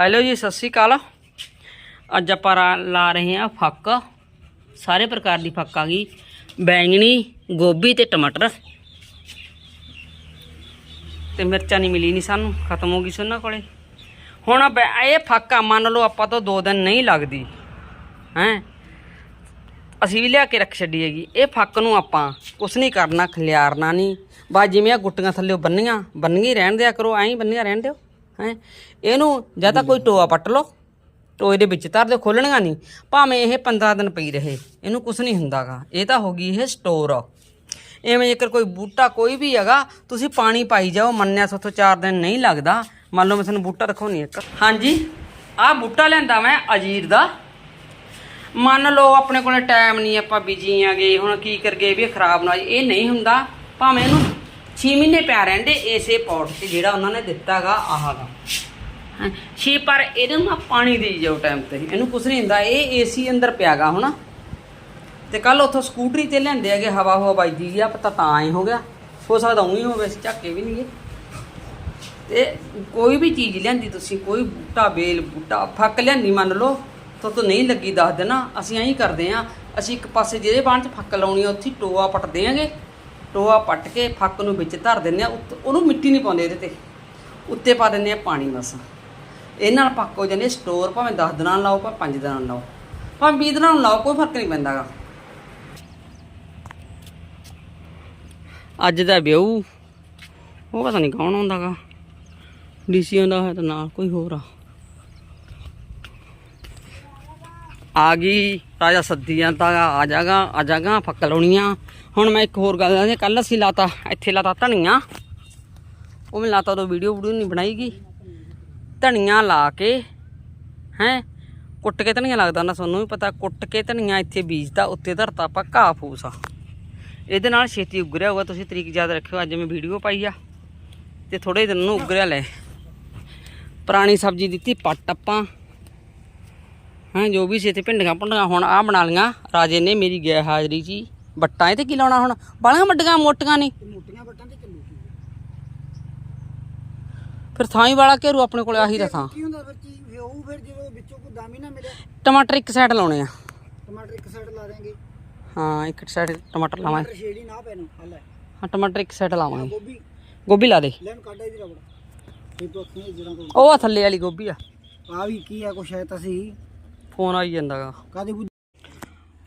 Hello ਜੀ, ਸਤਿ ਸ਼੍ਰੀ ਅਕਾਲ। ਅੱਜ ਆਪਾਂ ਰਾ- ਲਾ ਰਹੇ ਹਾਂ ਫੱਕ। ਸਾਰੇ ਪ੍ਰਕਾਰ ਦੀ ਫੱਕ ਆ ਗਈ। ਬੈਂਗਣੀ, ਗੋਭੀ ਤੇ ਟਮਾਟਰ। ਤੇ ਮਿਰਚਾਂ ਨਹੀਂ ਮਿਲੀ ਨਹੀਂ ਸਾਨੂੰ, ਖਤਮ ਹੋ ਗਈ ਸੀ ਉਹਨਾਂ ਕੋਲੇ। ਹੁਣ ਆ ਇਹ ਫੱਕ ਆ, ਮੰਨ ਲਓ ਆਪਾਂ ਤੋਂ ਦੋ ਦਿਨ ਨਹੀਂ ਲੱਗਦੀ। ਹੈ? ਅਸੀਂ ਵੀ ਲਿਆ ਕੇ ਰੱਖ ਛੱਡੀ ਹੈਗੀ। ਇਹ ਫੱਕ ਨੂੰ ਆਪਾਂ ਕੁਛ ਨਹੀਂ ਕਰਨਾ, ਖਲਿਆਰਨਾ ਨਹੀਂ ਬਾ ਜਿਵੇਂ ਆ ਗੁੱਟੀਆਂ ਥੱਲੇ ਬੰਨੀਆਂ ਬੰਨੀਆਂ ਹੀ ਰਹਿਣ ਦਿਆ ਕਰੋ, ਐਂ ਹੀ ਬੰਨੀਆਂ ਰਹਿਣ ਦਿਓ। ਹੈ? ਇਹਨੂੰ ਜਾਂ ਤਾਂ ਕੋਈ ਟੋਆ ਪੱਟ ਲਓ, ਟੋਏ ਦੇ ਵਿੱਚ ਧਰ ਦਿਓ ਖੋਲਣੀਆਂ ਨਹੀਂ। ਭਾਵੇਂ ਇਹ 15 ਦਿਨ ਪਈ ਰਹੇ, ਇਹਨੂੰ ਕੁਛ ਨਹੀਂ ਹੁੰਦਾਗਾ। ਇਹ ਤਾਂ ਹੋ ਗਈ ਇਹ ਸਟੋਰ। ਐਵੇਂ ਜੇਕਰ ਕੋਈ ਬੂਟਾ ਕੋਈ ਵੀ ਹੈਗਾ, ਤੁਸੀਂ ਪਾਣੀ ਪਾਈ ਜਾਓ, ਮੰਨਿਆ ਸੋਥੋਂ 4 ਦਿਨ ਨਹੀਂ ਲੱਗਦਾ। ਮੰਨ ਲਓ ਮੈਂ ਤੁਹਾਨੂੰ ਬੂਟਾ ਦਿਖਾਉਣੀ ਇੱਕ। ਹਾਂਜੀ, ਆਹ ਬੂਟਾ ਲਿਆਂਦਾ ਮੈਂ ਅਜੀਰ ਦਾ। ਮੰਨ ਲਓ ਆਪਣੇ ਕੋਲੇ ਟਾਈਮ ਨਹੀਂ, ਆਪਾਂ ਬਿਜ਼ੀ ਆਗੇ ਹੁਣ ਕੀ ਕਰਗੇ ਵੀ ਇਹ ਖਰਾਬ ਨਾ ਹੋ ਇਹ ਨਹੀਂ ਹੁੰਦਾ। ਭਾਵੇਂ ਇਹਨੂੰ 6 ਮਹੀਨੇ ਪਿਆ ਰਹਿੰਦੇ ਇਸੇ ਪੌਟ 'ਚ ਜਿਹੜਾ ਉਹਨਾਂ ਨੇ ਦਿੱਤਾਗਾ ਆਹਾਗਾ। ਹਾਂ, ਛੇ ਪਰ ਇਹਨੂੰ ਨਾ ਪਾਣੀ ਦੇ ਜਾਓ ਟਾਈਮ ਤੇ, ਇਹਨੂੰ ਕੁਛ ਨਹੀਂ ਹੁੰਦਾ, ਇਹ ਏਸੀ ਅੰਦਰ ਪਿਆਗਾ ਹੁਣ। ਤੇ ਕੱਲ ਉੱਥੋਂ ਸਕੂਟਰੀ ਤੇ ਲੈਂਦੇ ਹੈਗੇ, ਹਵਾ ਹਵਾ ਵੱਜਦੀ ਗਿਆ ਪਤਾ ਤਾਂ ਐ ਹੋ ਗਿਆ। ਹੋ ਸਕਦਾ ਉਹੀ ਹੋਵੇ, ਅਸੀਂ ਝੱਕੇ ਵੀ ਨਹੀਂਗੇ ਤੇ ਕੋਈ ਵੀ ਚੀਜ਼ ਲਿਆਂਦੀ ਤੁਸੀਂ, ਕੋਈ ਬੂਟਾ, ਬੇਲ, ਬੂਟਾ, ਫੱਕ ਲਿਆਂਦੀ ਮੰਨ ਲਓ, ਤਾਂ ਤੋਂ ਨਹੀਂ ਲੱਗੀ ਦੱਸ ਦੇਣਾ, ਅਸੀਂ ਐਂ ਕਰਦੇ ਆ, ਅਸੀਂ ਇੱਕ ਪਾਸੇ ਜਿਹੜੇ ਬਾਣ 'ਚ ਫੱਕ ਲਾਉਣੀ ਆ, ਉੱਥੇ ਟੋਆ ਪੱਟ ਦਿਆਂਗੇ ਟੋਆ ਪੱਟ ਕੇ ਫੱਕ ਨੂੰ ਵਿੱਚ ਧਰ ਦਿੰਦੇ ਆ ਉੱਤ- ਉਹਨੂੰ ਮਿੱਟੀ ਨਹੀਂ ਪਾਉਂਦੇ ਇਹਦੇ ਤੇ। ਉੱਤੇ ਪਾ ਦਿੰਦੇ ਆ ਪਾਣੀ ਬਸ। ਇਹ ਨਾਲ ਪੱਕ ਹੋ ਜਾਂਦੇ ਸਟੋਰ, ਭਾਵੇਂ 10 ਦਿਨਾਂ ਨਾਲ ਲਾਓ, ਭਾਵੇਂ 5 ਦਿਨਾਂ ਨੂੰ ਲਾਓ। ਭਾਵੇਂ 20 ਦਿਨਾਂ ਨੂੰ ਲਾਓ, ਕੋਈ ਫ਼ਰਕ ਨਹੀਂ ਪੈਂਦਾਗਾ। ਅੱਜ ਦਾ ਵਿਊ ਉਹ ਪਤਾ ਨਹੀਂ ਕੌਣ ਆਉਂਦਾਗਾ। ਡੀਸੀ ਆਉਂਦਾ ਹੋਇਆ ਤਾਂ ਨਾਲ ਕੋਈ ਹੋਰ ਆ। ਆ ਗਈ, ਰਾਜਾ ਸੱਦੀ ਜਾਂਦਾ ਆ ਜਾਗਾ ਆ ਜਾਗਾ, ਫੱਕ ਲਾਉਣੀਆਂ। ਹੁਣ ਮੈਂ ਇੱਕ ਹੋਰ ਗੱਲ ਦੱਸਦੀ ਕੱਲ ਅਸੀਂ ਲਾਤਾ, ਇੱਥੇ ਲਾਤਾ ਧਨੀਆ। ਉਹ ਮੈਂ ਲਾਤਾ, ਉਦੋਂ ਵੀਡੀਓ ਵੀਡੀਓ ਨਹੀਂ ਬਣਾਈਗੀ ਧਨੀਆ ਲਾ ਕੇ, ਹੈ, ਕੁੱਟ ਕੇ ਧਨੀਆ ਲੱਗਦਾ ਨਾ ਤੁਹਾਨੂੰ ਵੀ ਪਤਾ, ਕੁੱਟ ਕੇ ਧਨੀਆ ਇੱਥੇ ਬੀਜਦਾ ਉੱਤੇ ਧਰਤਾ ਆਪਾਂ, ਘਾਹ ਫੂਸ ਆ। ਇਹਦੇ ਨਾਲ ਛੇਤੀ ਉਗਰਿਆ ਹੋਊਗਾ, ਤੁਸੀਂ ਤਰੀਕ ਯਾਦ ਰੱਖਿਓ, ਅੱਜ ਮੈਂ ਵੀਡੀਓ ਪਾਈ ਆ। ਤੇ ਥੋੜੇ ਦਿਨ ਨੂੰ ਉਗਰਿਆ ਲੈ। ਪੁਰਾਣੀ ਸਬਜ਼ੀ ਦਿੱਤੀ, ਪੱਟ ਆਪਾਂ। ਹਾਂ ਜੋ ਵੀ ਸੀ ਇੱਥੇ ਭਿੰਡੀਆਂ ਭੁੰਡੀਆਂ ਹੁਣ ਆ ਬਣਾ ਲੀਆਂ ਰਾਜੇ ਨੇ ਮੇਰੀ ਗੈ ਹਾਜ਼ਰੀ ਜੀ। ਬੱਟਾਂ ਤੇ ਕੀ ਲਾਉਣਾ ਹੁਣ? ਬਾਲੀਆਂ ਵੱਡੀਆਂ ਮੋਟੀਆਂ ਨਹੀਂ। ਮੋਟੀਆਂ ਬੱਟਾਂ ਤੇ ਚੱਲੂ ਫਿਰ ਥਾਂ ਹੀ ਵਾਲਾ ਘੇਰੂ ਆਪਣੇ ਕੋਲ ਆਹੀ ਦਾ ਥਾਂ ਕੀ ਹੁੰਦਾ ਫਿਰ? ਕੀ ਫਿਰ ਉਹ ਫਿਰ ਜਦੋਂ ਵਿੱਚੋਂ ਕੋਈ ਦਾਮ ਹੀ ਨਾ ਮਿਲਿਆ? ਟਮਾਟਰ ਇੱਕ ਸਾਈਡ ਲਾਉਣੇ ਆ। ਟਮਾਟਰ ਇੱਕ ਸਾਈਡ ਲਾ ਦੇਾਂਗੇ ਹਾਂ ਇੱਕ ਸਾਈਡ ਟਮਾਟਰ ਲਾਵਾਂਗੇ ਟਮਾਟਰ ਛੇੜੀ ਨਾ ਪੈਣਾ ਹੱਲ ਹੈ। ਟਮਾਟਰ ਇੱਕ ਸਾਈਡ ਲਾਵਾਂਗੇ ਗੋਭੀ। ਗੋਭੀ ਲਾ ਦੇ। ਲੈਣ ਕੱਢ ਇਹਦੀ ਰਬੜ। ਇਹ ਤੋਂ ਅੱਖੀਆਂ ਜਿਹੜਾ ਉਹ ਆ ਥੱਲੇ ਵਾਲੀ ਗੋਭੀ ਆ। ਆ ਵੀ ਕੀ ਆ ਕੁਛ ਹੈ ਤਾਂ ਸੀ ਫੋਨ ਆਈ ਜਾਂਦਾਗਾ। ਕਾਦੇ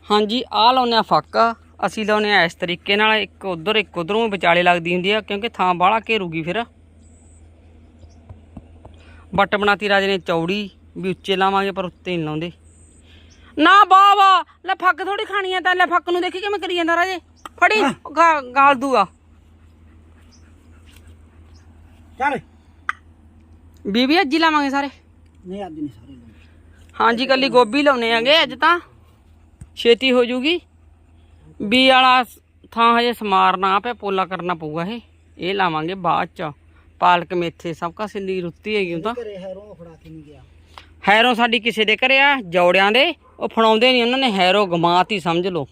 ਹਾਂਜੀ ਆਹ ਲਾਉਨੇ ਆ ਫੱਕ। ਅਸੀਂ ਲਾਉਨੇ ਆ ਇਸ ਤਰੀਕੇ ਨਾਲ ਇੱਕ ਉਧਰ ਇੱਕ ਉਧਰੋਂ ਵਿਚਾਲੇ ਲੱਗਦੀ ਹੁੰਦੀ ਆ ਕਿਉਂਕਿ ਥਾਂ ਬਾਹਲਾ ਘੇਰੂਗੀ ਫਿਰ। ਬੱਟ ਬਣਾਤੀ ਰਾਜੇ ਨੇ ਚੌੜੀ ਵੀ ਉੱਚੇ ਲਾਵਾਂਗੇ ਪਰ ਉੱਤੇ ਨਹੀਂ ਲਾਉਂਦੇ। ਨਾ ਵਾਹ ਵਾਹ ਲੈ ਫੱਕ ਥੋੜੀ ਖਾਣੀ ਆ ਤਾਂ ਲੈ ਫੱਕ ਨੂੰ ਦੇਖੀ ਕਿਵੇਂ ਕਰੀ ਜਾਂਦਾ ਰਾਜੇ। ਫੜੀ ਗਾਲ ਦੂਗਾ ਚੱਲ। ਬੀਬੀ ਅੱਜ ਹੀ ਲਾਵਾਂਗੇ ਸਾਰੇ। ਨਹੀਂ ਅੱਜ ਨਹੀਂ ਸਾਰੇ। ਹਾਂਜੀ ਕੱਲੀ ਗੋਭੀ ਲਾਉਨੇ ਆਂਗੇ ਅੱਜ ਤਾਂ। ਛੇਤੀ ਹੋ ਜੂਗੀ। ਬੀ ਵਾਲਾ ਥਾਂ ਹਜੇ ਸਮਾਰਨਾ ਆਪੇ ਪੋਲਾ ਕਰਨਾ ਪਊਗਾ ਇਹ। ਇਹ ਲਾਵਾਂਗੇ ਬਾਅਦ ਚ। ਪਾਲਕ ਮੇਥੇ ਸਭ ਕਾ ਸਿੰਦੀ ਰੁੱਤੀ ਹੈਗੀ ਉਹ ਤਾਂ। ਹੈਰੋਂ ਸਾਡੀ ਕਿਸੇ ਦੇ ਘਰੇ ਆ ਜੌੜਿਆਂ ਦੇ। ਉਹ ਫੜਾਉਂਦੇ ਨਹੀਂ ਉਹਨਾਂ ਨੇ ਹੈਰੋ ਗਮਾਤ ਹੀ ਸਮਝ ਲਓ।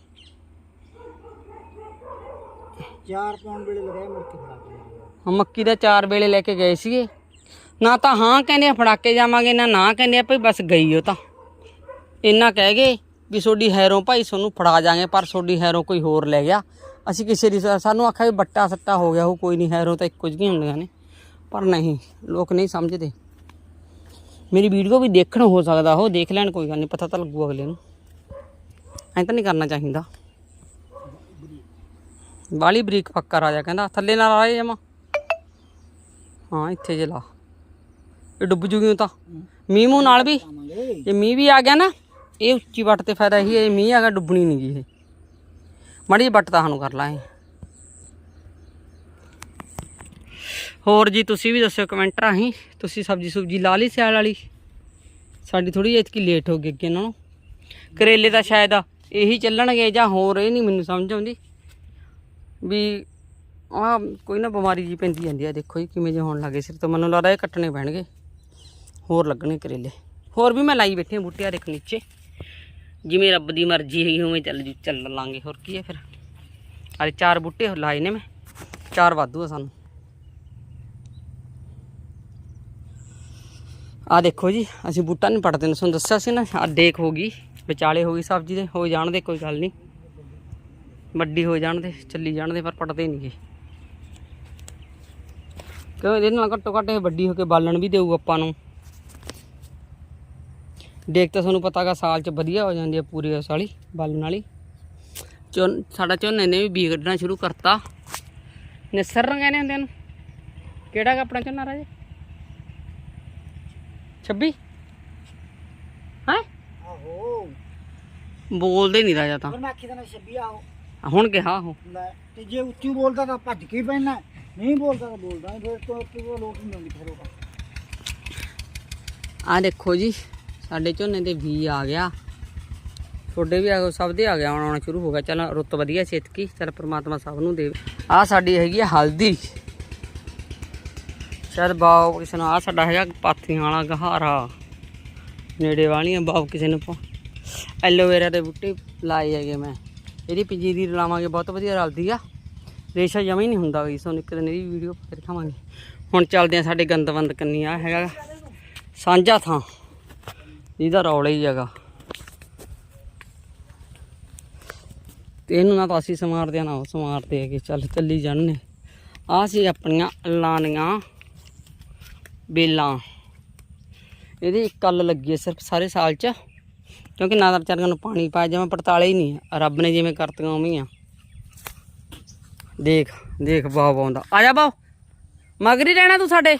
ਚਾਰ ਪੌਂਡ ਵੇਲੇ ਲਗਾਏ ਮੁੜ ਕੇ ਫੜਾ ਕੇ ਮੱਕੀ ਦਾ ਚਾਰ ਵੇਲੇ ਲੈ ਕੇ ਗਏ ਸੀਗੇ। ਨਾ ਤਾਂ ਹਾਂ ਕਹਿੰਦੇ ਆ ਫੜਾ ਕੇ ਜਾਵਾਂਗੇ, ਨਾ ਨਾ ਕਹਿੰਦੇ ਆ, ਭਈ ਬਸ ਗਈ ਉਹ ਤਾਂ। ਇੰਨਾ ਕਹਿ ਗਏ ਵੀ ਤੁਹਾਡੀ ਹੈਰੋਂ ਭਾਈ ਤੁਹਾਨੂੰ ਫੜਾ ਜਾਾਂਗੇ, ਪਰ ਤੁਹਾਡੀ ਹੈਰੋਂ ਕੋਈ ਹੋਰ ਲੈ ਗਿਆ। ਅਸੀਂ ਕਿਸੇ ਦੀ ਸਾਨੂੰ ਆਖਿਆ ਵੀ ਬੱਟਾ ਸੱਟਾ ਹੋ ਗਿਆ, ਉਹ ਕੋਈ ਨਹੀਂ ਹੈਰੋਂ ਤਾਂ ਇੱਕੋ ਜਿਹੀਆਂ ਹੁੰਦੀਆਂ ਨੇ। ਪਰ ਨਹੀਂ, ਲੋਕ ਨਹੀਂ ਸਮਝਦੇ। ਮੇਰੀ ਵੀਡੀਓ ਵੀ ਦੇਖਣ ਹੋ ਸਕਦਾ, ਉਹ ਦੇਖ ਲੈਣ, ਕੋਈ ਗੱਲ ਨਹੀਂ ਪਤਾ ਤਾਂ ਲੱਗੂ ਅਗਲੇ ਨੂੰ। ਐਂ ਤਾਂ ਨਹੀਂ ਕਰਨਾ ਚਾਹੀਦਾ। ਵਾਲੀ ਬਰੀਕ ਪੱਕਾ ਰਾਜਾ ਕਹਿੰਦਾ, ਥੱਲੇ ਨਾਲ ਆਏ ਜਮਾ। ਹਾਂ, ਇੱਥੇ ਜੇ ਲਾ। ਇਹ ਡੁੱਬ ਜੂਗੀ ਤਾਂ। ਮੀਂਹ ਮੂੰਹ ਨਾਲ ਵੀ। ਆਵਾਂਗੇ ਜੇ ਮੀਂਹ ਵੀ ਆ ਗਿਆ ਨਾ, ਇਹ ਉੱਚੀ ਵੱਟ ਤੇ ਫਾਇਦਾ ਇਹੀ ਹੈ ਜੇ ਮੀਂਹ ਆ ਗਿਆ, ਡੁੱਬਣੀ ਨਹੀਂ ਗੀ ਇਹ। ਮਾੜੀ ਜਿਹੀ ਵੱਟ ਤਾਂ ਸਾਨੂੰ ਕਰ ਲਾਂਗੇ। ਹੋਰ ਜੀ, ਤੁਸੀਂ ਵੀ ਦੱਸਿਓ ਕਮੈਂਟ ਰਾਹੀਂ। ਤੁਸੀਂ ਸਬਜੀ ਸੁਬਜੀ ਲਾ ਲਈ ਸਿਆਲ ਵਾਲੀ? ਸਾਡੀ ਥੋੜੀ ਜਿਹੀ ਇਤਕੀ ਲੇਟ ਹੋ ਗਈ ਅੱਗੇ ਨਾਲੋਂ। ਕਰੇਲੇ ਤਾਂ ਸ਼ਾਇਦ ਇਹੀ ਚੱਲਣਗੇ ਜਾਂ ਹੋਰ, ਇਹ ਨਹੀਂ ਮੈਨੂੰ ਸਮਝ ਆਉਂਦੀ। ਵੀ ਆ ਕੋਈ ਨਾ ਬਿਮਾਰੀ ਜੀ ਪੈਂਦੀ ਜਾਂਦੀ ਆ, ਦੇਖੋ ਜੀ ਕਿਵੇਂ ਜੇ ਹੋਣ ਲੱਗੇ, ਸਿਰ ਤੋਂ ਮੈਨੂੰ ਲੱਗਦਾ ਇਹ ਕੱਟਣੇ ਪੈਣਗੇ। ਹੋਰ ਲੱਗਣੇ ਕਰੇਲੇ। ਹੋਰ ਵੀ ਮੈਂ ਲਾਈ ਬੈਠੀ ਹਾਂ ਬੂਟੇ ਆ ਦੇਖ ਨੀਚੇ। ਜਿਵੇਂ ਰੱਬ ਦੀ ਮਰਜ਼ੀ ਹੈਗੀ ਉਵੇਂ ਚੱਲ ਜੂ, ਚੱਲ ਲਾਂਗੇ। ਹੋਰ ਕੀ ਹੈ ਫਿਰ? ਅਰੇ ਚਾਰ ਬੂਟੇ ਲਾਏ ਨੇ ਮੈਂ। ਚਾਰ ਵਾਧੂ ਆ ਸਾਨੂੰ। ਆ ਦੇਖੋ ਜੀ, ਅਸੀਂ ਬੂਟਾ ਨਹੀਂ ਪੜਦੇ ਨੇ। ਤੁਹਾਨੂੰ ਦੱਸਿਆ ਸੀ ਨਾ ਆ ਡੇਕ ਹੋ ਗਈ, ਵਿਚਾਲੇ ਹੋ ਗਈ ਸਬਜ਼ੀ ਦੇ। ਹੋ ਜਾਣ ਦੇ, ਕੋਈ ਗੱਲ ਨਹੀਂ। ਵੱਡੀ ਹੋ ਜਾਣ ਦੇ, ਚੱਲੀ ਜਾਣ ਦੇ, ਪਰ ਪੜਦੇ ਨਹੀਂ ਗੇ। ਕਿਉਂ ਇਹਦੇ ਨਾਲ ਘੱਟੋ ਘੱਟ ਇਹ ਵੱਡੀ ਹੋ ਕੇ ਬਾਲਣ ਵੀ ਦੇਊ ਆਪਾਂ ਨੂੰ। ਡੇਕ ਤਾਂ ਤੁਹਾਨੂੰ ਪਤਾਗਾ ਸਾਲ ਚ ਵਧੀਆ ਹੋ ਜਾਂਦੀ ਹੈ ਪੂਰੀ ਉਸ ਵਾਲੀ ਬਾਲਣ ਵਾਲੀ। ਝੋਨ ਸਾਡਾ ਝੋਨੇ ਨੇ ਵੀ ਬੀ ਕੱਢਣਾ ਸ਼ੁਰੂ ਕਰਤਾ। ਨਿਸਰ ਕਹਿੰਦੇ ਹੁੰਦੇ ਨੂੰ। ਕਿਹੜਾ ਆਪਣਾ ਝੋਨਾ ਰਾਜੇ? 26 ਹੈ? ਆਹੋ। ਬੋਲਦੇ ਨਹੀਂ ਰਾਜਾ ਤਾਂ। ਮੈਂ ਆਖੀ ਤਾਂ ਛੱਬੀ ਆਓ ਹੁਣ ਕਿਹਾ ਉਹ ਲੈ ਤੇ ਜੇ ਉੱਚੀ ਬੋਲਦਾ ਤਾਂ ਭੱਜ ਕੇ ਪੈਣਾ। ਨਹੀਂ ਬੋਲਦਾ ਤਾਂ ਬੋਲਦਾ ਫਿਰ ਤੋਂ ਲੋਕ ਨਹੀਂ ਆਉਂਦੀ ਫਿਰ ਉਹ ਆ ਦੇਖੋ ਜੀ ਸਾਡੇ ਝੋਨੇ ਦੇ ਵੀ ਆ ਗਿਆ। ਤੁਹਾਡੇ ਵੀ ਆ ਗਏ ਸਭ ਦੇ ਆ ਗਿਆ ਆਉਣਾ ਆਉਣਾ ਸ਼ੁਰੂ ਹੋ ਗਿਆ। ਚਲ ਰੁੱਤ ਵਧੀਆ ਛੇਤਕੀ ਚਲ ਪ੍ਰਮਾਤਮਾ ਸਭ ਨੂੰ ਦੇ ਆ ਸਾਡੀ ਹੈਗੀ ਆ ਹਲਦੀ। ਸ਼ਾਇਦ ਬਾਬ ਕਿਸੇ ਨੂੰ, ਆ ਸਾਡਾ ਹੈਗਾ ਪਾਥੀਆਂ ਵਾਲਾ ਗਹਾਰਾ। ਨੇੜੇ ਵਾਲੀਆਂ ਬਾਬ ਕਿਸੇ ਨੂੰ ਐਲੋਵੇਰਾ ਦੇ ਬੂਟੇ ਲਾਏ ਹੈਗੇ ਮੈਂ। ਇਹਦੀ ਪੰਜੀਰੀ ਲਾਵਾਂਗੇ, ਬਹੁਤ ਵਧੀਆ ਰਲਦੀ ਆ। ਰੇਸ਼ਾ ਜਮਾ ਹੀ ਨਹੀਂ ਹੁੰਦਾ ਵੀ ਤੁਹਾਨੂੰ ਇੱਕ ਦਿਨ ਇਹਦੀ ਵੀਡੀਓ ਫਿਰ ਦਿਖਾਵਾਂਗੇ। ਹੁਣ ਚੱਲਦੇ ਆ ਸਾਡੇ ਗੰਦਵੰਦ ਕੰਨੀ ਆ ਹੈਗਾ ਸਾਂਝਾ ਥਾਂ। ਇਹਦਾ ਰੌਲਾ ਹੀ ਹੈਗਾ। ਤੇ ਇਹਨੂੰ ਨਾ ਤਾਂ ਅਸੀਂ ਸਮਾਰਦੇ ਆ, ਨਾ ਉਹ ਸਮਾਰਦੇ ਹੈਗੇ। ਚੱਲ, ਚੱਲੀ ਜਾਣਨੇ। ਆ ਸੀ ਆਪਣੀਆਂ ਲਾਣੀਆਂ ਬੇਲਾਂ। ਇਹਦੀ ਇੱਕ ਕੱਲ ਲੱਗੀ ਹੈ ਸਿਰਫ ਸਾਰੇ ਸਾਲ ਚ, ਕਿਉਂਕਿ ਨਾ ਤਾਂ ਵਿਚਾਰੀਆਂ ਨੂੰ ਪਾਣੀ ਪਾਇਆ ਜਿਵੇਂ, ਪੜਤਾਲੇ ਹੀ ਨਹੀਂ ਰੱਬ ਨੇ ਜਿਵੇਂ ਕਰਤੀਆਂ ਉਵੇਂ ਆ। ਦੇਖ ਦੇਖ ਬਾਬ ਆਉਂਦਾ। ਆ ਜਾ ਬਾਬ ਮਗਰੀ ਰਹਿਣਾ ਤੂੰ ਸਾਡੇ।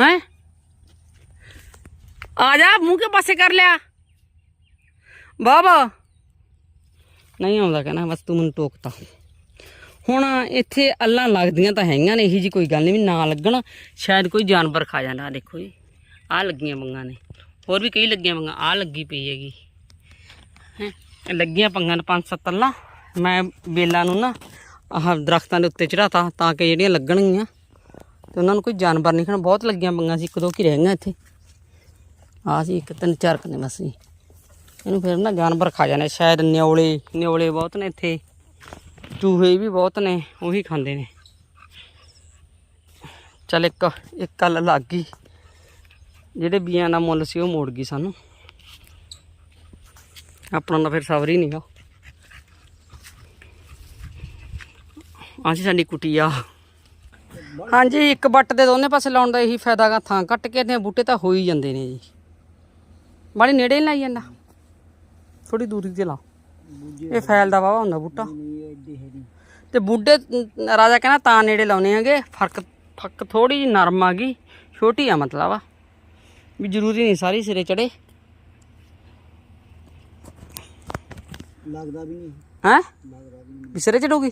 ਹੈਂ? ਆ ਜਾ, ਮੂੰਹ ਕੇ ਪਾਸੇ ਕਰ ਲਿਆ? ਬਾਬਾ ਨਹੀਂ ਆਉਂਦਾ ਕਹਿੰਦਾ ਬਸ ਤੂੰ ਮੈਨੂੰ ਟੋਕਤਾ। ਹੁਣ ਇੱਥੇ ਅੱਲਾਂ ਲੱਗਦੀਆਂ ਤਾਂ ਹੈਗੀਆਂ ਨੇ, ਇਹੀ ਜੀ ਕੋਈ ਗੱਲ ਨਹੀਂ ਵੀ ਨਾ ਲੱਗਣ, ਸ਼ਾਇਦ ਕੋਈ ਜਾਨਵਰ ਖਾ ਜਾਂਦਾ ਦੇਖੋ ਜੀ ਆ ਲੱਗੀਆਂ ਪੰਗਾਂ ਨੇ। ਹੋਰ ਵੀ ਕਈ ਲੱਗੀਆਂ ਪੰਗਾਂ ਆ ਲੱਗੀ ਪਈ ਹੈਗੀ। ਹੈਂ ਲੱਗੀਆਂ ਪੰਗਾਂ ਨੇ ਪੰਜ ਸੱਤ ਅੱਲਾਂ, ਮੈਂ ਬੇਲਾਂ ਨੂੰ ਨਾ ਆਹ ਦਰਖਤਾਂ ਦੇ ਉੱਤੇ ਚੜਾਤਾ ਤਾਂ ਕਿ ਜਿਹੜੀਆਂ ਲੱਗਣਗੀਆਂ, ਤੇ ਉਹਨਾਂ ਨੂੰ ਕੋਈ ਜਾਨਵਰ ਨਹੀਂ ਖਾਣਾ ਬਹੁਤ ਲੱਗੀਆਂ ਪੰਗਾਂ ਸੀ, ਇੱਕ ਦੋ ਕੀ ਰਹਿ ਗਈਆਂ ਇੱਥੇ। ਆ ਸੀ ਇੱਕ, ਤਿੰਨ, ਚਾਰ ਕਨੇ ਬਸ ਜੀ। ਇਹਨੂੰ ਫਿਰ ਨਾ ਜਾਨਵਰ ਖਾ ਜਾਂਦੇ ਸ਼ਾਇਦ ਨਿਉਲੇ ਨਿਉਲੇ ਬਹੁਤ ਨੇ ਇੱਥੇ। ਚੂਹੇ ਵੀ ਬਹੁਤ ਨੇ, ਉਹੀ ਖਾਂਦੇ ਨੇ। ਚੱਲ ਇੱਕ ਇੱਕ ਕੱਲ ਲੱਗ ਗਈ। ਜਿਹੜੇ ਬੀਆਂ ਦਾ ਮੁੱਲ ਸੀ ਉਹ ਮੋੜ ਗਈ ਸਾਨੂੰ। ਆਪਣਾ ਤਾਂ ਫਿਰ ਸਬਰ ਹੀ ਨਹੀਂਗਾ ਆਹ ਸੀ ਸਾਡੀ ਕੁਟੀਆ ਹਾਂਜੀ, ਇੱਕ ਬੱਟ ਦੇ ਦੋਨੇ ਪਾਸੇ ਲਾਉਣ ਦਾ ਇਹੀ ਫਾਇਦਾ ਗਾ। ਥਾਂ ਕੱਟ ਕੇ ਤੇ ਬੂਟੇ ਤਾਂ ਹੋ ਹੀ ਜਾਂਦੇ ਨੇ ਜੀ। ਬਾੜੀ ਨੇੜੇ ਨਹੀਂ ਲਾਈ ਜਾਂਦਾ। ਥੋੜੀ ਦੂਰੀ ਤੇ ਲਾ ਇਹ ਫੈਲਦਾ ਵਾਵਾ ਹੁੰਦਾ ਬੂਟਾ। ਤੇ ਬੁੱਢੇ ਰਾਜਾ ਕਹਿੰਦਾ ਤਾਂ ਨੇੜੇ ਲਾਉਣੇ ਹੈਗੇ ਫ਼ਰਕ ਫੱਕ ਥੋੜੀ ਜਿਹੀ ਨਰਮ ਆ ਗਈ ਛੋਟੀ ਆ ਮਤਲਬ ਆ। ਵੀ ਜ਼ਰੂਰੀ ਨਹੀਂ ਸਾਰੀ ਸਿਰੇ ਚੜੇ ਲੱਗਦਾ ਵੀ ਨਹੀਂ। ਹੈ? ਵੀ ਸਿਰੇ ਚੜੂਗੀ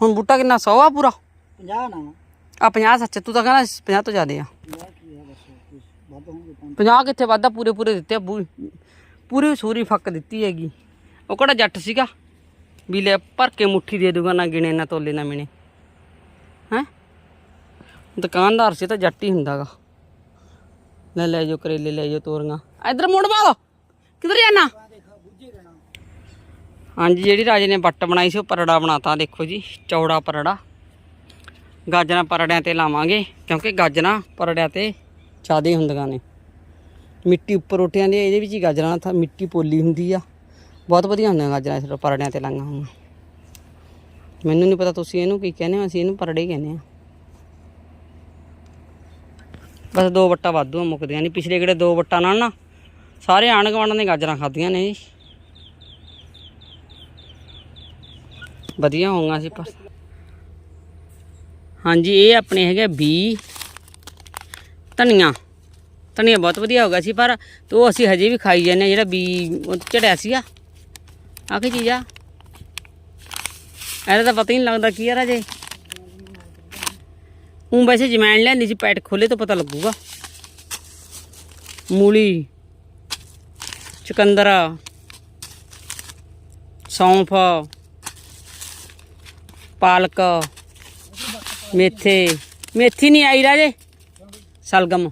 ਹੁਣ ਬੂਟਾ ਕਿੰਨਾ 100 ਆ ਪੂਰਾ? 50 ਨਾ। ਆ 50 ਸੱਚ ਤੂੰ ਤਾਂ ਕਹਿੰਦਾ 50 ਤੋਂ ਜ਼ਿਆਦੇ ਆ 50 ਕੀ ਹੈ ਬਸ ਕੁਛ ਵੱਧ ਹੋਣਗੇ ਪੰਜ 50 ਕਿੱਥੇ ਵਾਧਾ ਪੂਰੇ ਪੂਰੇ ਦਿੱਤੇ ਆ ਪੂ- ਪੂਰੀ ਸੂਰੀ ਫੱਕ ਦਿੱਤੀ ਹੈਗੀ। ਉਹ ਕਿਹੜਾ ਜੱਟ ਸੀਗਾ? ਵੀ ਲੈ ਭਰ ਕੇ ਮੁੱਠੀ ਦੇ ਦੂਗਾ, ਨਾ ਗਿਣੇ, ਨਾ ਤੋਲੇ, ਨਾ ਮਿਣੇ ਹੈ? ਦੁਕਾਨਦਾਰ ਸੀ ਤਾਂ ਜੱਟ ਹੀ ਹੁੰਦਾਗਾ। ਲੈ ਲੈ ਜੋ ਕਰੇਲੇ, ਲੈ ਜੋ ਤੋਰੀਆਂ। ਇਧਰ ਮੁੜ ਬਾਲ ਕਿੱਧਰ ਜਾਣਾ? ਹਾਂਜੀ, ਜਿਹੜੀ ਰਾਜੇ ਨੇ ਵੱਟ ਬਣਾਈ ਸੀ, ਉਹ ਪਰੜਾ ਬਣਾਤਾ। ਦੇਖੋ ਜੀ, ਚੌੜਾ ਪਰੜਾ। ਗਾਜਰਾਂ ਪਰੜਿਆਂ ਤੇ ਲਾਵਾਂਗੇ, ਕਿਉਂਕਿ ਗਾਜਰਾਂ ਪਰੜਿਆਂ ਤੇ ਜ਼ਿਆਦੇ ਹੁੰਦੀਆਂ ਨੇ। ਮਿੱਟੀ ਉੱਪਰ ਉੱਠਿਆਂ ਦੇ ਇਹਦੇ ਵਿੱਚ ਹੀ ਗਾਜਰਾਂ ਤਾਂ ਮਿੱਟੀ ਪੋਲੀ ਹੁੰਦੀ ਆ। ਬਹੁਤ ਵਧੀਆ ਹੁੰਦੀਆਂ ਗਾਜਰਾਂ ਇਸ ਪਰੜਿਆਂ ਤੇ ਲਾਈਆਂ ਹੋਈਆਂ। ਮੈਨੂੰ ਨਹੀਂ ਪਤਾ ਤੁਸੀਂ ਇਹਨੂੰ ਕੀ ਕਹਿੰਦੇ ਹੋ, ਅਸੀਂ ਇਹਨੂੰ ਪਰੜੇ ਹੀ ਕਹਿੰਦੇ ਆ ਬਸ ਦੋ ਵੱਟਾ ਵਾਧੂ ਮੁੱਕਦੀਆਂ ਨਹੀਂ ਪਿਛਲੇ ਕਿਹੜੇ ਦੋ ਵੱਟਾਂ ਨਾਲ ਨਾ, ਸਾਰੇ ਆਣ ਗੁਆਂਢ ਨੇ ਗਾਜਰਾਂ ਖਾਧੀਆਂ ਨੇ ਜੀ। ਵਧੀਆ ਹੋਊਗਾ ਸੀ ਪਰ। ਹਾਂਜੀ, ਇਹ ਆਪਣੇ ਹੈਗੇ ਬੀ ਧਨੀਆ। ਧਨੀਆ ਬਹੁਤ ਵਧੀਆ ਹੋ ਗਿਆ ਸੀ, ਪਰ ਤੇ ਉਹ ਅਸੀਂ ਹਜੇ ਵੀ ਖਾਈ ਜਾਂਦੇ ਹਾਂ, ਜਿਹੜਾ ਬੀ ਉਹ ਚੜਿਆ ਸੀ ਆ ਆ ਕੀ ਚੀਜ਼ ਆ? ਇਹਦਾ ਤਾਂ ਪਤਾ ਹੀ ਨਹੀਂ ਲੱਗਦਾ ਕੀ ਆ ਰਾਜੇ। ਉਹ ਵੈਸੇ ਜਮੈਣ ਲੈਂਦੀ ਸੀ, ਪੈਟ ਖੋਲੇ ਤੋਂ ਪਤਾ ਲੱਗੂਗਾ। ਮੂਲੀ, ਚੁਕੰਦਰਾ, ਸੌਂਫ, ਪਾਲਕ, ਮੇਥੇ। ਮੇਥੀ ਨਹੀਂ ਆਈ ਰਾਜੇ। ਸਲਗਮ।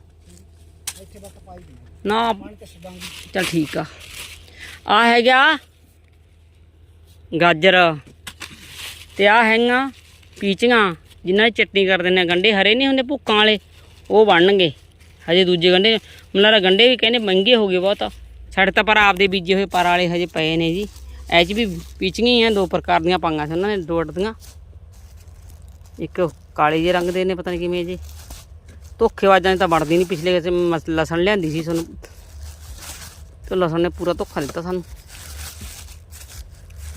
ਨਾ। ਚਲ ਠੀਕ ਆ। ਆ ਹੈਗਾ ਗਾਜਰ ਤੇ ਆ ਹੈਗਾ ਪੀਚੀਆਂ ਜਿਨ੍ਹਾਂ ਦੀ ਚਟਨੀ ਕਰ ਦਿੰਦੇ ਆ। ਗੰਡੇ ਹਰੇ ਨਹੀਂ ਹੁੰਦੇ ਭੁੱਕਾਂ ਵਾਲੇ। ਉਹ ਬਣਨਗੇ। ਹਜੇ ਦੂਜੇ ਗੰਡੇ ਮਲਾਰਾ ਗੰਡੇ ਵੀ ਕਹਿੰਦੇ ਮਹਿੰਗੇ ਹੋ ਗਏ ਬਹੁਤ। ਸਾਡੇ ਤਾਂ ਪਰ ਆਪਦੇ ਬੀਜੇ ਹੋਏ ਪਰ ਵਾਲੇ ਹਜੇ ਪਏ ਨੇ ਜੀ। ਐ ਚ ਵੀ ਪੀਚੀਆਂ ਆ ਦੋ ਪ੍ਰਕਾਰ ਦੀਆਂ ਪਾਈਆਂ ਸੀ ਉਹਨਾਂ ਨੇ ਡੋਟ ਦੀਆਂ ਇੱਕ ਕਾਲੇ ਜਿਹੇ ਰੰਗ ਦੇ ਨੇ ਪਤਾ ਨਹੀਂ ਕਿਵੇਂ ਜੀ ਧੋਖੇਵਾਜਾਂ ਨੇ ਤਾਂ ਬਣਦੀ ਨਹੀਂ, ਪਿਛਲੇ ਕਿਸੇ ਮਸ- ਲਸਣ ਲਿਆਂਦੀ ਸੀ ਸਾਨੂੰ। ਤੇ ਲਸਣ ਨੇ ਪੂਰਾ ਧੋਖਾ ਦਿੱਤਾ ਸਾਨੂੰ।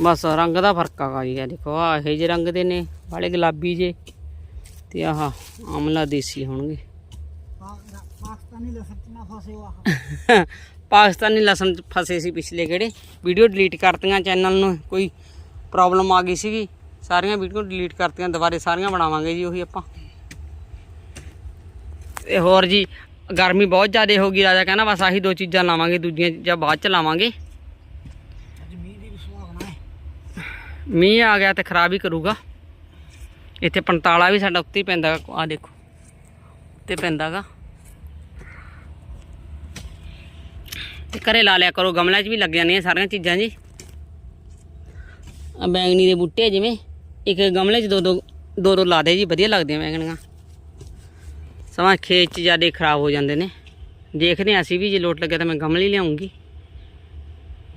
ਬਸ ਰੰਗ ਦਾ ਫ਼ਰਕ ਆਗਾ ਜੀ, ਇਹ ਦੇਖੋ ਆ ਇਹ ਜਿਹੇ ਰੰਗ ਦੇ ਨੇ, ਵਾਲੇ ਗੁਲਾਬੀ ਜੇ, ਤੇ ਆਹ ਆਮਲਾ ਦੇਸੀ ਹੋਣਗੇ। ਪਾਕਿਸਤਾਨੀ ਲਸਣ ਚ ਨਾ ਫਸੇ ਆਹ ਪਾਕਿਸਤਾਨੀ ਲਸਣ 'ਚ ਫਸੇ ਸੀ ਪਿਛਲੇ ਕਿਹੜੇ? ਵੀਡੀਓ ਡਿਲੀਟ ਕਰਤੀਆਂ ਚੈਨਲ ਨੂੰ, ਕੋਈ ਪ੍ਰੋਬਲਮ ਆ ਗਈ ਸੀਗੀ, ਸਾਰੀਆਂ ਵੀਡੀਓ ਡਿਲੀਟ ਕਰਤੀਆਂ, ਦੁਬਾਰੇ ਸਾਰੀਆਂ ਬਣਾਵਾਂਗੇ ਜੀ, ਉਹੀ ਆਪਾਂ। ਤੇ ਹੋਰ ਜੀ ਗਰਮੀ ਬਹੁਤ ਜ਼ਿਆਦਾ ਹੋ ਗਈ ਰਾਜਾ ਕਹਿੰਦਾ ਬਸ ਆਹੀ ਦੋ ਚੀਜ਼ਾਂ ਲਾਵਾਂਗੇ ਦੂਜੀਆਂ ਚੀਜ਼ਾਂ ਬਾਅਦ ਚ ਲਾਵਾਂਂਗੇ। ਮੀਂਹ ਆ ਗਿਆ ਤੇ ਖਰਾਬ ਹੀ ਕਰੂਗਾ। ਇੱਥੇ ਪੰਤਾਲਾ ਵੀ ਸਾਡਾ ਉੱਤੇ ਹੀ ਪੈਂਦਾ ਆ ਦੇਖੋ ਉੱਤੇ ਪੈਂਦਾਗਾ। ਤੇ ਘਰੇ ਲਾ ਲਿਆ ਕਰੋ ਗਮਲਿਆਂ 'ਚ ਵੀ ਲੱਗ ਜਾਂਦੀਆਂ ਸਾਰੀਆਂ ਚੀਜ਼ਾਂ ਜੀ। ਆ ਬੈਂਗਣੀ ਦੇ ਬੂਟੇ ਆ ਜਿਵੇਂ ਇੱਕ ਗਮਲੇ 'ਚ ਦੋ ਦੋ ਦੋ ਦੋ ਲਾ ਦੇ ਜੀ ਵਧੀਆ ਲੱਗਦੀਆਂ ਬੈਂਗਣੀਆਂ। ਸਮਾਂ ਖੇਤ 'ਚ ਜ਼ਿਆਦਾ ਖਰਾਬ ਹੋ ਜਾਂਦੇ ਨੇ। ਦੇਖਦੇ ਹਾਂ ਅਸੀਂ ਵੀ ਜੇ ਲੋਟ ਲੱਗਿਆ ਤਾਂ ਮੈਂ ਗਮਲੇ ਹੀ ਲਿਆਉਂਗੀ।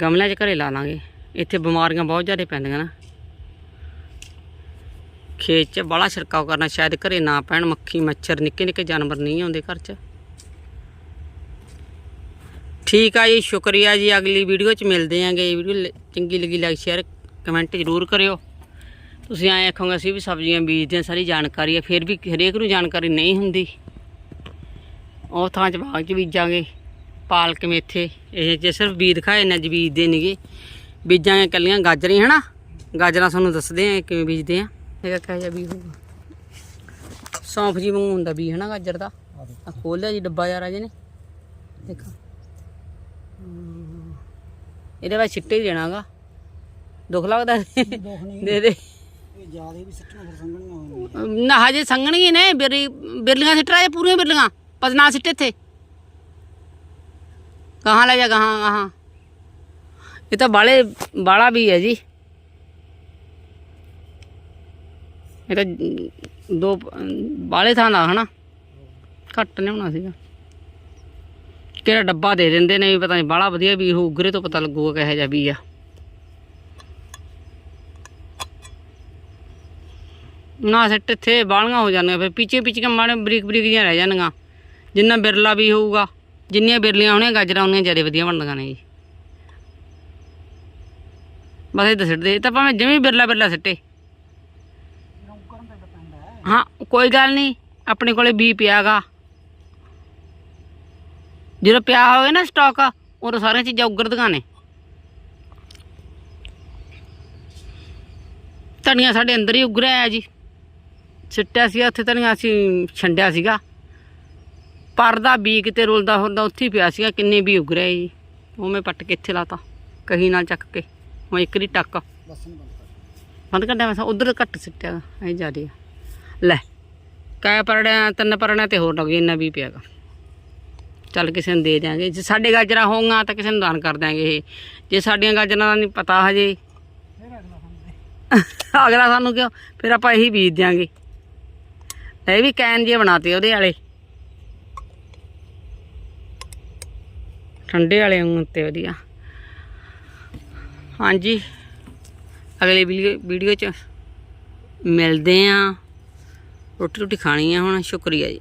ਗਮਲਿਆਂ 'ਚ ਘਰੇ ਲਾ ਲਾਂਗੇ। ਇੱਥੇ ਬਿਮਾਰੀਆਂ ਬਹੁਤ ਜ਼ਿਆਦਾ ਪੈਂਦੀਆਂ ਨਾ। ਖੇਤ 'ਚ ਬੜਾ ਛਿੜਕਾਅ ਕਰਨਾ ਸ਼ਾਇਦ ਘਰੇ ਨਾ ਪੈਣ। ਮੱਖੀ, ਮੱਛਰ, ਨਿੱਕੇ ਨਿੱਕੇ ਜਾਨਵਰ ਨਹੀਂ ਆਉਂਦੇ ਘਰ 'ਚ। ਠੀਕ ਆ ਜੀ, ਸ਼ੁਕਰੀਆ ਜੀ। ਅਗਲੀ ਵੀਡੀਓ 'ਚ ਮਿਲਦੇ ਆਂਗੇ। ਇਹ ਵੀਡੀਓ ਚੰਗੀ ਲੱਗੀ ਲਾਈਕ ਸ਼ੇਅਰ ਕਮੈਂਟ ਜ਼ਰੂਰ ਕਰਿਓ। ਤੁਸੀਂ ਐਂ ਆਖੋਗੇ ਅਸੀਂ ਵੀ ਸਬਜ਼ੀਆਂ ਬੀਜਦੇ ਹਾਂ, ਸਾਰੀ ਜਾਣਕਾਰੀ ਹੈ ਫਿਰ ਵੀ ਹਰੇਕ ਨੂੰ ਜਾਣਕਾਰੀ ਨਹੀਂ ਹੁੰਦੀ। ਉਹ ਥਾਂ 'ਚ ਬਾਗ 'ਚ ਬੀਜਾਂਗੇ ਪਾਲਕ ਮੇਥੇ ਇਹ ਜੇ ਸਿਰਫ ਬੀਜ ਦਿਖਾਏ ਨਾ ਬੀਜ ਦੇ ਨੇਗੇ ਬੀਜਾਂਗੇ ਕੱਲੀਆਂ ਗਾਜਰਾਂ ਹਨਾ? ਗਾਜਰਾਂ ਤੁਹਾਨੂੰ ਦੱਸਦੇ ਆ ਕਿਵੇਂ ਬੀਜਦੇ ਆ। ਇਹਦਾ ਕਿਹੋ ਜਿਹਾ ਬੀਜ ਹੋਊਗਾ? ਸੌਂਫ ਜੀ ਵਾਂਗੂ ਹੁੰਦਾ ਬੀਜ ਹਨਾ ਗਾਜਰ ਦਾ? ਆ ਦੇਖੋ ਆ ਖੋਲ ਲਿਆ ਜੀ ਡੱਬਾ ਯਾਰ ਅਜੇ ਨੇ। ਦੇਖੋ। ਇਹਦੇ ਬਾਅਦ ਛਿੱਟੇ ਹੀ ਦੇਣਾਗਾ ਦੁੱਖ ਲੱਗਦਾ ਦੇ ਦੇ। ਇਹ ਜ਼ਿਆਦਾ ਵੀ ਸਿੱਟਣਾ ਫਿਰ ਸੰਗਣੀਆਂ ਨਾ ਹਜੇ ਸੰਗਣਗੇ ਨੇ ਬਿਰਲੀ ਬਿਰਲੀਆਂ ਸਿੱਟ ਰਾਏ ਪੂਰੀਆਂ ਬਿਰਲੀਆਂ ਪਰ ਨਾ ਸਿੱਟੇ ਥੇ ਕਹਾਂ ਲੈ ਜਾ ਕਹਾਂ ਕਹਾਂ ਇਹ ਤਾਂ ਬਾਲੇ ਬਾਲਾ ਵੀ ਹੈ ਜੀ ਇਹ ਤਾਂ ਦੋ ਬਾਲੇ ਥਾਂ ਦਾ ਹਨਾ ਘੱਟ ਨੇ ਹੋਣਾ ਸੀਗਾ ਕਿਹੜਾ ਡੱਬਾ ਦੇ ਦਿੰਦੇ ਨੇ ਵੀ ਪਤਾ ਨਹੀਂ ਬਾਲਾ ਵਧੀਆ ਵੀ ਉਹ ਉਗਰੇ ਤੋਂ ਪਤਾ ਲੱਗੂਗਾ ਕਿਹੋ ਜਿਹਾ ਵੀ ਆ ਨਾ ਸੱਟ ਇੱਥੇ ਬਾਲੀਆਂ ਹੋ ਜਾਂਦੀਆਂ ਫਿਰ ਪਿੱਛੇ ਪਿੱਛੇ ਮਾੜੇ ਬਰੀਕ ਬਰੀਕ ਜਿਹੀਆਂ ਰਹਿ ਜਾਣਗੀਆਂ ਜਿੰਨਾ ਬਿਰਲਾ ਵੀ ਹੋਊਗਾ, ਜਿੰਨੀਆਂ ਬਿਰਲੀਆਂ ਹੋਣੀਆਂ, ਗਾਜਰਾਂ ਉਹਨੀਆਂ ਜ਼ਿਆਦਾ ਵਧੀਆ ਬਣਦੀਆਂ ਨੇ ਜੀ। ਬਸ ਇਹ ਦੱਸਦੇ ਤਾਂ ਭਾਵੇਂ ਜਿਵੇਂ ਬਿਰਲਾ ਬਿਰਲਾ ਸੱਟੇ। ਹਾਂ, ਕੋਈ ਗੱਲ ਨਹੀਂ, ਆਪਣੇ ਕੋਲੇ ਬੀ ਪਿਆਗਾ। ਜਦੋਂ ਪਿਆ ਹੋਵੇ ਨਾ ਸਟਾਕ ਉਦੋਂ ਸਾਰੀਆਂ ਚੀਜ਼ਾਂ ਉਗਰਦੀਆਂ ਨੇ। ਧਨੀਆ ਸਾਡੇ ਅੰਦਰ ਹੀ ਉਗਰਿਆ ਜੀ। ਸਿੱਟਿਆ ਸੀ ਉੱਥੇ ਧਨੀਆ ਅਸੀਂ ਛੰਡਿਆ ਸੀਗਾ। ਪਰਦਾ ਵੀ ਕਿਤੇ ਰੁਲਦਾ ਹੁੰਦਾ, ਉੱਥੇ ਹੀ ਪਿਆ ਸੀਗਾ, ਕਿੰਨੇ ਵੀ ਉਗਰਿਆ ਜੀ। ਉਹ ਮੈਂ ਪੱਟ ਕੇ ਇੱਥੇ ਲਾਤਾ, ਕਹੀ ਨਾਲ ਚੱਕ ਕੇ, ਹੁਣ ਇੱਕ ਦੀ ਟੱਕ। ਲਸਣ ਬੰਦ ਕਰ ਮੈਂ ਉਧਰ ਘੱਟ ਸਿੱਟਿਆ, ਐ ਜਿਆਦੇ ਲੈ, ਕੈ ਪਰੜਿਆ, ਤਿੰਨ ਪਰੜਿਆ ਤੇ ਹੋਰ ਲੱਗੇ ਇੰਨਾ ਵੀ ਪਿਆਗਾ। ਚੱਲ ਕਿਸੇ ਨੂੰ ਦੇ ਦਿਆਂਗੇ, ਜੇ ਸਾਡੇ ਗਾਜਰਾਂ ਹੋਊਗਾ ਤਾਂ ਕਿਸੇ ਨੂੰ ਦਾਨ ਕਰ ਦਿਆਂਗੇ ਇਹ। ਜੇ ਸਾਡੀਆਂ ਗਾਜਰਾਂ ਦਾ ਨਹੀਂ ਪਤਾ ਹਜੇ। ਅਗਲਾ ਅਗਲਾ ਸਾਨੂੰ ਕਿਉਂ? ਫਿਰ ਆਪਾਂ ਇਹੀ ਬੀਜ ਦਿਆਂਗੇ। ਇਹ ਵੀ ਕੈਨ ਜੇ ਬਣਾਤੇ ਉਹਦੇ ਵਾਲੇ। ਠੰਡੇ ਵਾਲੇ ਉੱਤੇ ਵਧੀਆ। ਹਾਂਜੀ, ਅਗਲੇ ਵੀਡੀਓ ਵੀਡੀਓ ਚ ਮਿਲਦੇ ਆਂ। ਰੋਟੀ ਰੋਟੀ ਖਾਣੀ ਆ ਹੁਣ, ਸ਼ੁਕਰੀਆ ਜੀ।